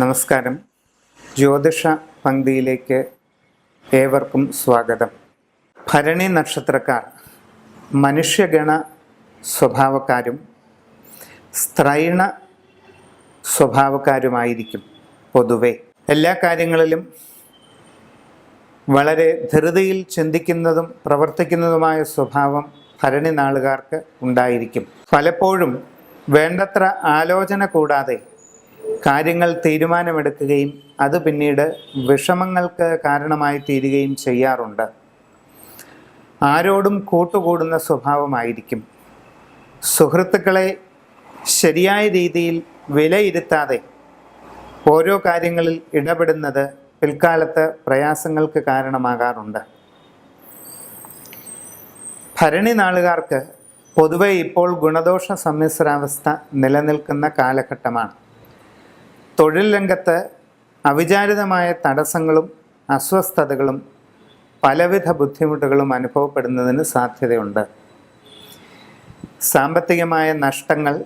നമസ്കാരം. ജ്യോതിഷ പങ്ക്തിയിലേക്ക് ഏവർക്കും സ്വാഗതം. ഭരണി നക്ഷത്രക്കാർ മനുഷ്യഗണ സ്വഭാവക്കാരും സ്ത്രൈണ സ്വഭാവക്കാരുമായിരിക്കും പൊതുവെ. എല്ലാ കാര്യങ്ങളിലും വളരെ ധൃതിയിൽ ചിന്തിക്കുന്നതും പ്രവർത്തിക്കുന്നതുമായ സ്വഭാവം ഭരണി നാളുകാർക്ക് ഉണ്ടായിരിക്കും. പലപ്പോഴും വേണ്ടത്ര ആലോചന കൂടാതെ കാര്യങ്ങൾ തീരുമാനമെടുക്കുകയും അത് പിന്നീട് വിഷമങ്ങൾക്ക് കാരണമായി തീരുകയും ചെയ്യാറുണ്ട്. ആരോടും കൂട്ടുകൂടുന്ന സ്വഭാവമായിരിക്കും. സുഹൃത്തുക്കളെ ശരിയായ രീതിയിൽ വിലയിരുത്താതെ ഓരോ കാര്യങ്ങളിൽ ഇടപെടുന്നത് പിൽക്കാലത്ത് പ്രയാസങ്ങൾക്ക് കാരണമാകാറുണ്ട്. ഭരണി നാളുകാർക്ക് പൊതുവെ ഇപ്പോൾ ഗുണദോഷ സമ്മിശ്രാവസ്ഥ നിലനിൽക്കുന്ന കാലഘട്ടമാണ്. തൊഴിൽ രംഗത്ത് അവിചാരിതമായ തടസ്സങ്ങളും അസ്വസ്ഥതകളും പലവിധ ബുദ്ധിമുട്ടുകളും അനുഭവപ്പെടുന്നതിന് സാധ്യതയുണ്ട്. സാമ്പത്തികമായ നഷ്ടങ്ങൾ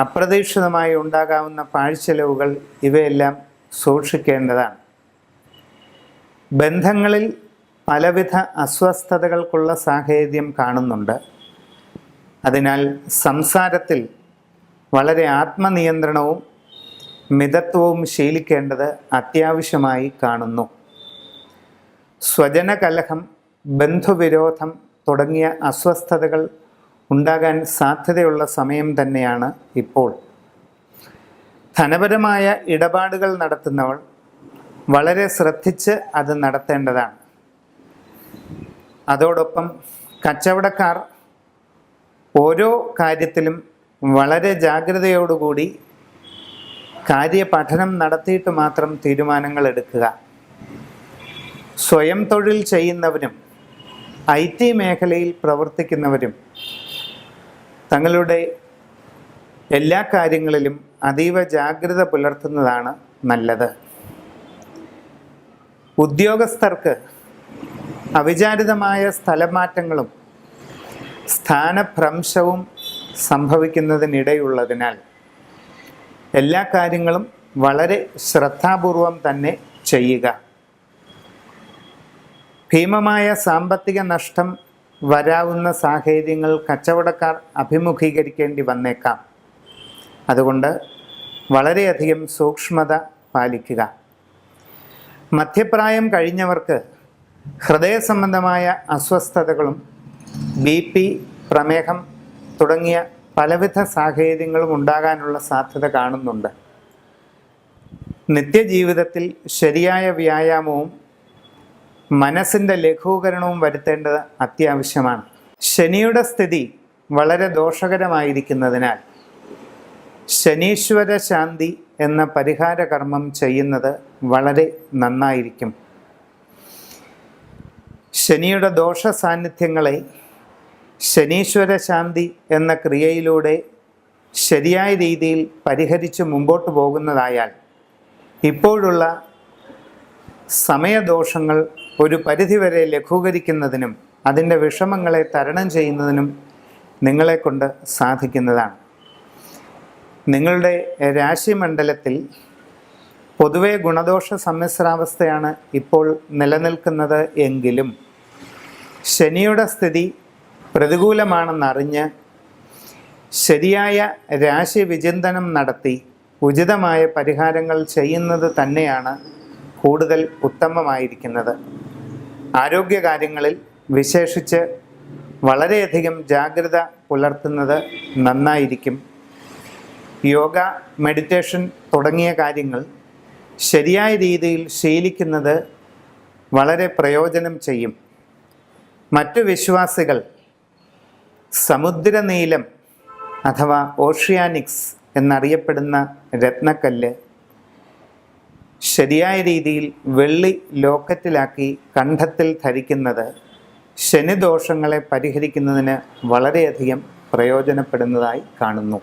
അപ്രതീക്ഷിതമായി ഉണ്ടാകാവുന്ന പാഴ്ചെലവുകൾ ഇവയെല്ലാം സൂക്ഷിക്കേണ്ടതാണ്. ബന്ധങ്ങളിൽ പലവിധ അസ്വസ്ഥതകൾക്കുള്ള സാഹചര്യം കാണുന്നുണ്ട്. അതിനാൽ സംസാരത്തിൽ വളരെ ആത്മനിയന്ത്രണവും മിതത്വവും ശീലിക്കേണ്ടത് അത്യാവശ്യമായി കാണുന്നു. സ്വജനകലഹം ബന്ധുവിരോധം തുടങ്ങിയ അസ്വസ്ഥതകൾ ഉണ്ടാകാൻ സാധ്യതയുള്ള സമയം തന്നെയാണ് ഇപ്പോൾ. ധനപരമായ ഇടപാടുകൾ നടത്തുന്നവൾ വളരെ ശ്രദ്ധിച്ച് അത് നടത്തേണ്ടതാണ്. അതോടൊപ്പം കച്ചവടക്കാർ ഓരോ കാര്യത്തിലും വളരെ ജാഗ്രതയോടുകൂടി കാര്യപഠനം നടത്തിയിട്ട് മാത്രം തീരുമാനങ്ങൾ എടുക്കുക സ്വയം തൊഴിൽ ചെയ്യുന്നവരും ഐ ടി മേഖലയിൽ പ്രവർത്തിക്കുന്നവരും തങ്ങളുടെ എല്ലാ കാര്യങ്ങളിലും അതീവ ജാഗ്രത പുലർത്തുന്നതാണ് നല്ലത്. ഉദ്യോഗസ്ഥർക്ക് അവിചാരിതമായ സ്ഥലമാറ്റങ്ങളും സ്ഥാനഭ്രംശവും സംഭവിക്കുന്നതിനിടയുള്ളതിനാൽ എല്ലാ കാര്യങ്ങളും വളരെ ശ്രദ്ധാപൂർവം തന്നെ ചെയ്യുക. ഭീമമായ സാമ്പത്തിക നഷ്ടം വരാവുന്ന സാഹചര്യങ്ങൾ കച്ചവടക്കാർ അഭിമുഖീകരിക്കേണ്ടി വന്നേക്കാം. അതുകൊണ്ട് വളരെയധികം സൂക്ഷ്മത പാലിക്കുക. മധ്യപ്രായം കഴിഞ്ഞവർക്ക് ഹൃദയ സംബന്ധമായ അസ്വസ്ഥതകളും ബി പി പ്രമേഹം തുടങ്ങിയ പലവിധ സാഹചര്യങ്ങളും ഉണ്ടാകാനുള്ള സാധ്യത കാണുന്നുണ്ട്. നിത്യജീവിതത്തിൽ ശരിയായ വ്യായാമവും മനസ്സിന്റെ ലഘൂകരണവും വരുത്തേണ്ടത് അത്യാവശ്യമാണ്. ശനിയുടെ സ്ഥിതി വളരെ ദോഷകരമായിരിക്കുന്നതിനാൽ ശനീശ്വര ശാന്തി എന്ന പരിഹാര കർമ്മം ചെയ്യുന്നത് വളരെ നന്നായിരിക്കും. ശനിയുടെ ദോഷ സാന്നിധ്യങ്ങളെ ശനീശ്വര ശാന്തി എന്ന ക്രിയയിലൂടെ ശരിയായ രീതിയിൽ പരിഹരിച്ച് മുമ്പോട്ട് പോകുന്നതായാൽ ഇപ്പോഴുള്ള സമയദോഷങ്ങൾ ഒരു പരിധിവരെ ലഘൂകരിക്കുന്നതിനും അതിന്റെ വിഷമങ്ങളെ തരണം ചെയ്യുന്നതിനും നിങ്ങളെക്കൊണ്ട് സാധിക്കുന്നതാണ്. നിങ്ങളുടെ രാശിമണ്ഡലത്തിൽ പൊതുവെ ഗുണദോഷ സമ്മിശ്രാവസ്ഥയാണ് ഇപ്പോൾ നിലനിൽക്കുന്നത് എങ്കിലും ശനിയുടെ സ്ഥിതി പ്രതികൂലമാണെന്നറിഞ്ഞ് ശരിയായ രാശിവിചിന്തനം നടത്തി ഉചിതമായ പരിഹാരങ്ങൾ ചെയ്യുന്നത് തന്നെയാണ് കൂടുതൽ ഉത്തമമായിരിക്കുന്നത്. ആരോഗ്യകാര്യങ്ങളിൽ വിശേഷിച്ച് വളരെയധികം ജാഗ്രത പുലർത്തുന്നത് നന്നായിരിക്കും. യോഗ മെഡിറ്റേഷൻ തുടങ്ങിയ കാര്യങ്ങൾ ശരിയായ രീതിയിൽ ശീലിക്കുന്നത് വളരെ പ്രയോജനം ചെയ്യും. മറ്റു വിശ്വാസികൾ സമുദ്രനീലം അഥവാ ഓഷ്യാനിക്സ് എന്നറിയപ്പെടുന്ന രത്നക്കല്ല് ശരിയായ രീതിയിൽ വെള്ളി ലോക്കറ്റിലാക്കി കണ്ഠത്തിൽ ധരിക്കുന്നത് ശനിദോഷങ്ങളെ പരിഹരിക്കുന്നതിന് വളരെയധികം പ്രയോജനപ്പെടുന്നതായി കാണുന്നു.